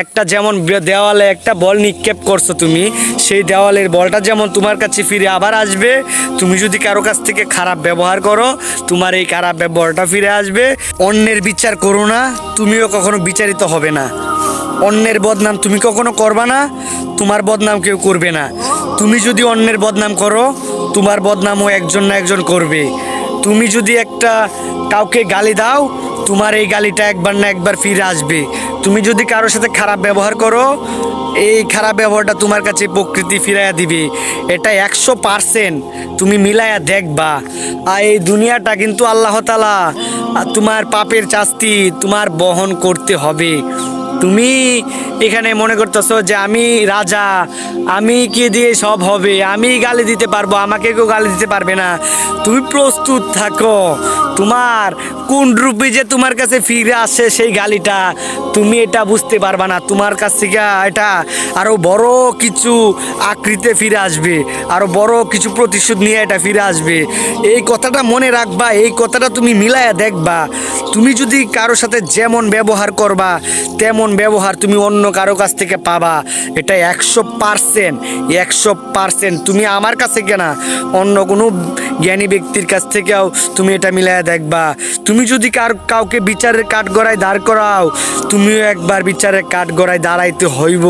একটা যেমন দেওয়ালে একটা বল নিক্ষেপ করছ তুমি, সেই দেওয়ালের বলটা যেমন তোমার কাছে ফিরে আবার আসবে, তুমি যদি কারও কাছ থেকে খারাপ ব্যবহার করো, তোমার এই খারাপ ব্যবহারটা ফিরে আসবে। অন্যের বিচার করো না, তুমিও কখনো বিচারিত হবে না। অন্যের বদনাম তুমি কখনো করবা না, তোমার বদনাম কেউ করবে না। তুমি যদি অন্যের বদনাম করো, তোমার বদনামও একজন না একজন করবে। তুমি যদি একটা কাউকে গালি দাও, তোমার এই গালিটা একবার না একবার ফিরে আসবে। তুমি যদি কারোর সাথে খারাপ ব্যবহার করো, এই খারাপ ব্যবহারটা তোমার কাছে প্রকৃতি ফিরাইয়া দিবে। এটা একশো পারসেন্ট তুমি মিলাইয়া দেখবা। আর এই দুনিয়াটা কিন্তু আল্লাহ তালা তোমার পাপের চাস্তি তোমার বহন করতে হবে। তুমি এখানে মনে করতেছো যে আমি রাজা, আমি কি দিয়ে সব হবে? আমি গালি দিতে পারব, আমাকে কেউ গালি দিতে পারবে না। তুমি প্রস্তুত থাকো। তোমার কোন রূপে যে তোমার কাছে ফিরে আসে সেই গালিটা, তুমি এটা বুঝতে পারবা না। তোমার কাছ থেকে এটা আরও বড় কিছু আকৃতিতে ফিরে আসবে, আরও বড় কিছু প্রতিশোধ নিয়ে এটা ফিরে আসবে। এই কথাটা মনে রাখবা, এই কথাটা তুমি মিলায়া দেখবা। তুমি যদি কারও সাথে যেমন ব্যবহার করবা, তেমন ব্যবহার তুমি অন্য কারও কাছ থেকে পাবা। এটা একশো পারসেন্ট একশো পারসেন্ট। তুমি আমার কাছে কেনা অন্য কোনো জ্ঞানী ব্যক্তির কাছ থেকেও তুমি এটা মিলাইয়া দেখবা। তুমি যদি কার কাউকে বিচারের কাঠগড়ায় দাঁড় করাও, তুমিও একবার বিচারের কাঠ কাঠগড়ায় দাঁড়াইতে হইব।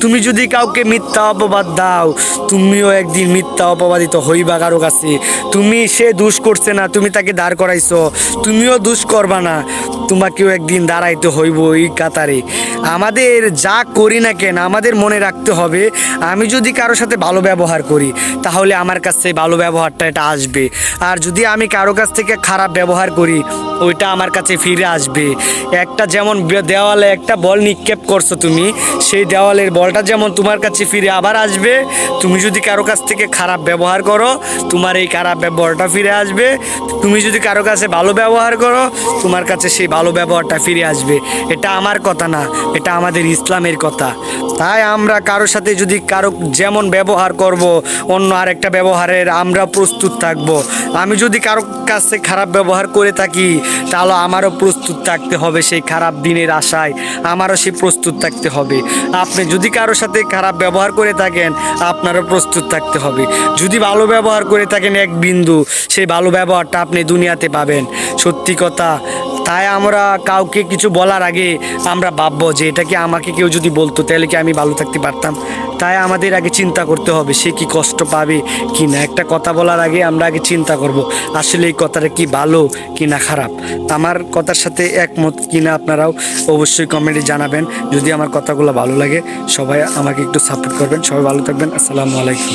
তুমি যদি কাউকে মিথ্যা অপবাদ দাও, তুমিও একদিন মিথ্যা অপবাদিত হইবা কারও কাছে। তুমি সে দুষ করছে না, তুমি তাকে দাঁড় করাইছো। তুমিও দুষ করবা না, তোমাকেও একদিন দাঁড়াইতে হইব এই কাতারে। আমাদের যা করি না কেন, আমাদের মনে রাখতে হবে, আমি যদি কারোর সাথে ভালো ব্যবহার করি, তাহলে আমার কাছে ভালো ব্যবহারটা এটা আসবে। আর যদি আমি কারও কাছ থেকে খারাপ ব্যবহার করি, ওইটা আমার কাছে ফিরে আসবে। একটা যেমন দেওয়ালে একটা বল নিক্ষেপ করছ তুমি, সেই দেওয়ালের বলটা যেমন তোমার কাছে ফিরে আবার আসবে, তুমি যদি কারও কাছ থেকে খারাপ ব্যবহার করো, তোমার এই খারাপ ব্যবহারটা ফিরে আসবে। তুমি যদি কারও কাছে ভালো ব্যবহার করো, তোমার কাছে সেই ভালো ব্যবহারটা ফিরে আসবে। এটা আমার কথা না, এটা আমাদের ইসলামের কথা। তাই আমরা কারোর সাথে যদি কারও যেমন ব্যবহার করব, অন্য আরেকটা ব্যবহারের আমরা প্রস্তুত থাকব। আমি যদি কারও কাছে খারাপ ব্যবহার করে থাকি, তাহলে আমারও প্রস্তুত থাকতে হবে সেই খারাপ দিনের আশায়। আমারও সেই প্রস্তুত থাকতে হবে। আপনি যদি কারোর সাথে খারাপ ব্যবহার করে থাকেন, আপনারও প্রস্তুত থাকতে হবে। যদি ভালো ব্যবহার করে থাকেন এক বিন্দু, সেই ভালো ব্যবহারটা আপনি দুনিয়াতে পাবেন। সত্যি কথা, তাই আমরা কাউকে কিছু বলার আগে আমরা ভাববো যে, এটা কি আমাকে কেউ যদি বলতো, তাহলে কি আমি ভালো থাকতে পারতাম? তাই আমাদের আগে চিন্তা করতে হবে, সে কি কষ্ট পাবে কি না? একটা কথা বলার আগে আমরা আগে চিন্তা করব, আসলে এই কথাটা কি ভালো কি না খারাপ? আমার কথার সাথে একমত কি না আপনারাও অবশ্যই কমেন্টে জানাবেন, যদি আমার কথাগুলো ভালো লাগে সবাই আমাকে একটু সাপোর্ট করবেন, সবাই ভালো থাকবেন, আসসালামু আলাইকুম।